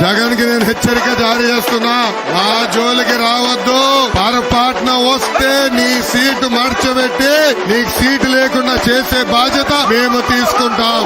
జగన్కి నేను హెచ్చరిక జారీ చేస్తున్నా. నా జోలికి రావద్దు. పొరపాటున వస్తే నీ సీటు మార్చబెట్టి నీకు సీటు లేకుండా చేసే బాధ్యత మేము తీసుకుంటాం.